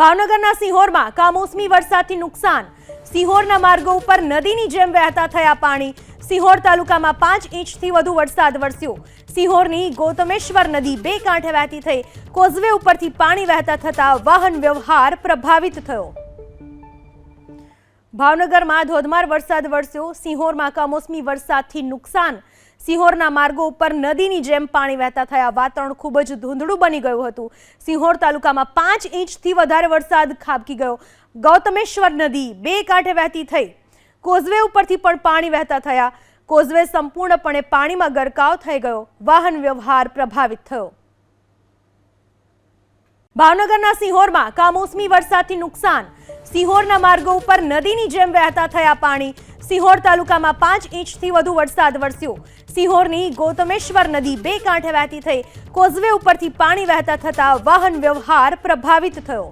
ભાવનગરના સિહોરમાં કમોસમી વરસાદથી નુકસાન. સિહોરના માર્ગો ઉપર નદીની જેમ વહેતા થયા પાણી. સિહોર તાલુકામાં પાંચ ઇંચથી વધુ વરસાદ વરસ્યો. સિહોરની ગૌતમેશ્વર નદી બે કાંઠે વહેતી થઈ. કોઝવે ઉપરથી પાણી વહેતા થતા વાહન વ્યવહાર પ્રભાવિત થયો. ભાવનગરમાં ધોધમાર વરસાદ વરસ્યો. સિંહોરમાં કમોસમી વરસાદથી નુકસાન. સિહોરના માર્ગો ઉપર નદીની જેમ પાણી વહેતા થયા. વાતાવરણ ખૂબ જ ધૂંધળું બની ગયું હતું. સિંહોર તાલુકામાં પાંચ ઇંચથી વધારે વરસાદ ખાબકી ગયો. ગૌતમેશ્વર નદી બે કાંઠે વહેતી થઈ. કોઝવે ઉપરથી પણ પાણી વહેતા થયા. કોઝવે સંપૂર્ણપણે પાણીમાં ગરકાવ થઈ ગયો. વાહન વ્યવહાર પ્રભાવિત થયો. ભાવનગરના સિંહોરમાં કમોસમી વરસાદથી નુકસાન. સિહોરના માર્ગો ઉપર નદીની જેમ વહેતા થયા પાણી. સિહોર તાલુકામાં પાંચ ઇંચથી વધુ વરસાદ વરસ્યો. સિહોરની ગૌતમેશ્વર નદી બે કાંઠે વહેતી થઈ. કોઝવે ઉપરથી પાણી વહેતા થતા વાહન વ્યવહાર પ્રભાવિત થયો.